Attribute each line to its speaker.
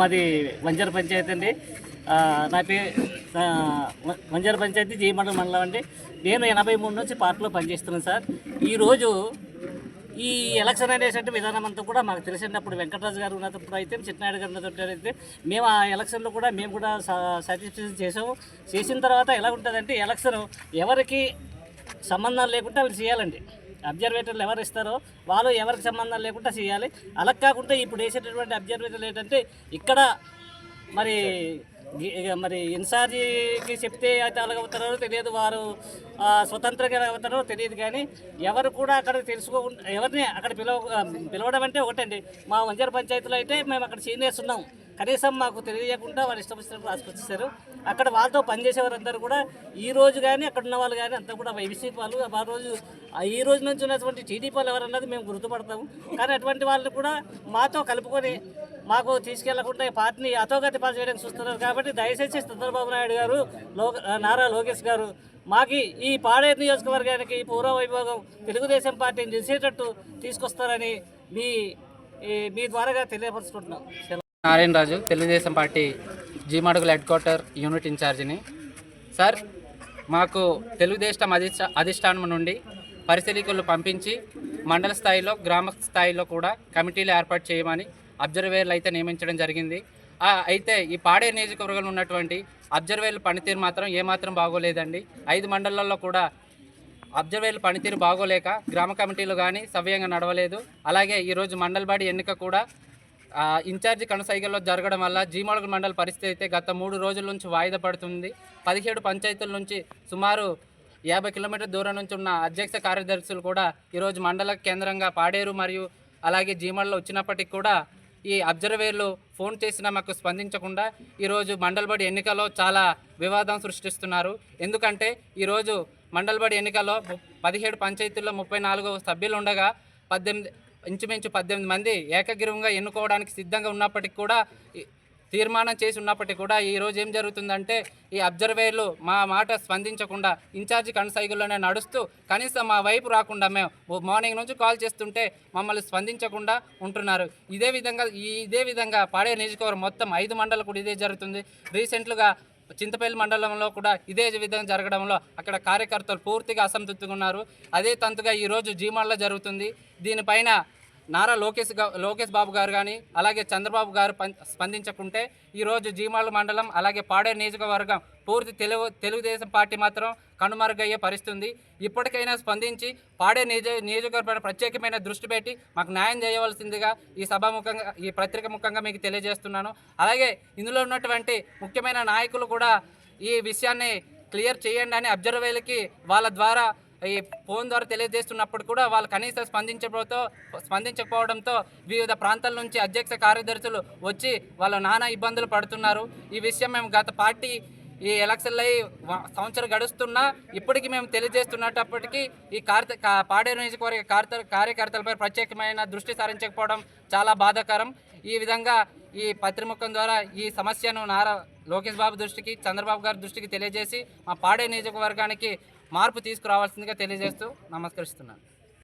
Speaker 1: మాది వంజర పంచాయతీ అండి. నా పే వంజర పంచాయతీ జయమండల మండలం అండి. నేను ఎనభై మూడు నుంచి పార్టీలో పనిచేస్తున్నాను సార్. ఈరోజు ఈ ఎలక్షన్ అనేటువంటి విధానం అంతా కూడా మాకు తెలిసినప్పుడు వెంకటరాజు గారు ఉన్నప్పుడు అయితే చిట్నాయుడు గారు ఉన్నప్పుడు అయితే మేము ఆ ఎలక్షన్లో కూడా మేము కూడా సాటిస్ఫాక్షన్ చేసాము చేసిన తర్వాత ఎలా ఉంటుందంటే ఎలక్షన్ ఎవరికి సంబంధం లేకుండా వాళ్ళు చేయాలండి. అబ్జర్వేటర్లు ఎవరు ఇస్తారో వాళ్ళు ఎవరికి సంబంధం లేకుండా చేయాలి. అలా కాకుండా ఇప్పుడు వేసేటటువంటి అబ్జర్వేటర్లు ఏంటంటే ఇక్కడ మరి మరి ఇన్ఛార్జికి చెప్తే అయితే అలాగవుతారో తెలియదు. వారు స్వతంత్రంగా అవుతారో తెలియదు కానీ ఎవరు కూడా అక్కడ తెలుసుకోకుండా ఎవరిని అక్కడ పిలవ పిలవడం అంటే ఒకటండి. మా వంజర పంచాయతీలో అయితే మేము అక్కడ సీనియర్స్ ఉన్నాం. కనీసం మాకు తెలియకుండా వాళ్ళు ఇష్టం వచ్చినట్టు రాసుకొచ్చేసారు అక్కడ వాళ్ళతో పనిచేసే వారందరూ కూడా ఈ రోజు కానీ అక్కడ ఉన్న వాళ్ళు కానీ అంతా కూడా వైసీపీ వాళ్ళు ఆ రోజు ఆ ఈ రోజు నుంచి ఉన్నటువంటి టీడీపీ వాళ్ళు ఎవరన్నది మేము గుర్తుపడతాము. కానీ అటువంటి వాళ్ళు కూడా మాతో కలుపుకొని మాకు తీసుకెళ్ళకుండా ఈ పార్టీని అతోగతి పాలు చేయడానికి చూస్తున్నారు. కాబట్టి దయచేసి చంద్రబాబు నాయుడు గారు లో నారా లోకేష్ గారు మాకి ఈ పాడేరు నియోజకవర్గానికి ఈ పూర్వ వైభోగం తెలుగుదేశం పార్టీని చేసేటట్టు తీసుకొస్తారని మీ మీ ద్వారాగా తెలియపరుచుకుంటున్నాం.
Speaker 2: Narayana Raju Telugu Desam party G Madugula head quarter unit ఇన్ఛార్జిని. Sir మాకు తెలుగుదేశం అధిష్ట అధిష్టానం నుండి పరిశీలికలు పంపించి మండల స్థాయిలో గ్రామ స్థాయిలో కూడా కమిటీలు ఏర్పాటు చేయమని అబ్జర్వేర్లు అయితే నియమించడం జరిగింది. అయితే ఈ పాడే నియోజకవర్గంలో ఉన్నటువంటి అబ్జర్వేర్ల పనితీరు మాత్రం ఏమాత్రం బాగోలేదండి. ఐదు మండలాల్లో కూడా అబ్జర్వేర్ల పనితీరు బాగోలేక గ్రామ కమిటీలు కానీ సవ్యంగా నడవలేదు. అలాగే ఈరోజు మండలబాడి ఎన్నిక కూడా ఇన్ఛార్జి కనసైగల్లో జరగడం వల్ల జీమాడుగు మండల పరిస్థితి అయితే గత మూడు రోజుల నుంచి వాయిదా పడుతుంది. పదిహేడు పంచాయతీల నుంచి సుమారు యాభై కిలోమీటర్ దూరం నుంచి ఉన్న అధ్యక్ష కార్యదర్శులు కూడా ఈరోజు మండల కేంద్రంగా పాడేరు. మరియు అలాగే జీమడలో వచ్చినప్పటికీ కూడా ఈ అబ్జర్వేర్లు ఫోన్ చేసినా మాకు స్పందించకుండా ఈరోజు మండలబడి ఎన్నికలో చాలా వివాదం సృష్టిస్తున్నారు. ఎందుకంటే ఈరోజు మండలబడి ఎన్నికలో పదిహేడు పంచాయతీల్లో ముప్పై నాలుగు సభ్యులు ఉండగా పద్దెనిమిది ఇంచుమించు పద్దెనిమిది మంది ఏకగ్రీవంగా ఎన్నుకోవడానికి సిద్ధంగా ఉన్నప్పటికీ కూడా తీర్మానం చేసి ఉన్నప్పటికీ కూడా ఈ రోజు ఏం జరుగుతుందంటే ఈ అబ్జర్వేర్లు మా మాట స్పందించకుండా ఇన్ఛార్జి కనసైగుల్లోనే నడుస్తూ కనీసం మా వైపు రాకుండా మేము మార్నింగ్ నుంచి కాల్ చేస్తుంటే మమ్మల్ని స్పందించకుండా ఉంటున్నారు. ఇదే విధంగా ఈ ఇదే విధంగా పాడే నియోజకవర్గం మొత్తం ఐదు మండలు కూడా ఇదే జరుగుతుంది. రీసెంట్లుగా చింతపల్లి మండలంలో కూడా ఇదే విధంగా జరగడంలో అక్కడ కార్యకర్తలు పూర్తిగా అసంతృప్తిగా ఉన్నారు. అదే తంతుగా ఈరోజు జీమాల్లో జరుగుతుంది. దీనిపైన నారా లోకేష్ లోకేష్ బాబు గారు కానీ అలాగే చంద్రబాబు గారు పం- స్పందించకుంటే ఈరోజు జీమాల మండలం అలాగే పాడే నియోజకవర్గం పూర్తి తెలుగు తెలుగుదేశం పార్టీ మాత్రం కనుమరుగయ్యే పరిస్థితుంది. ఇప్పటికైనా స్పందించి పాడే నియోజ నియోజకవర్గం ప్రత్యేకమైన దృష్టి పెట్టి మాకు న్యాయం చేయవలసిందిగా ఈ సభాముఖంగా ఈ పత్రిక ముఖంగా మీకు తెలియజేస్తున్నాను. అలాగే ఇందులో ఉన్నటువంటి ముఖ్యమైన నాయకులు కూడా ఈ విషయాన్ని క్లియర్ చేయండి అని అబ్జర్వేలకి వాళ్ళ ద్వారా ఈ ఫోన్ ద్వారా తెలియజేస్తున్నప్పుడు కూడా వాళ్ళు కనీసం స్పందించబోతో స్పందించకపోవడంతో వివిధ ప్రాంతాల నుంచి అధ్యక్ష కార్యదర్శులు వచ్చి వాళ్ళు నానా ఇబ్బందులు పడుతున్నారు. ఈ విషయం మేము గత పార్టీ ఈ ఎలక్షన్లు అయి సంవత్సరం గడుస్తున్నా ఇప్పటికీ మేము తెలియజేస్తున్నప్పటికీ ఈ కార్త కా- పాడేరు నియోజకవర్గ కార్త కార్యకర్తలపై ప్రత్యేకమైన దృష్టి సారించకపోవడం చాలా బాధాకరం. ఈ విధంగా ఈ పత్రిముఖం ద్వారా ఈ సమస్యను నారా లోకేష్ బాబు దృష్టికి చంద్రబాబు గారి దృష్టికి తెలియజేసి మా పాడే నియోజకవర్గానికి మార్పు తీసుకురావాల్సిందిగా తెలియజేస్తూ నమస్కరిస్తున్నాను.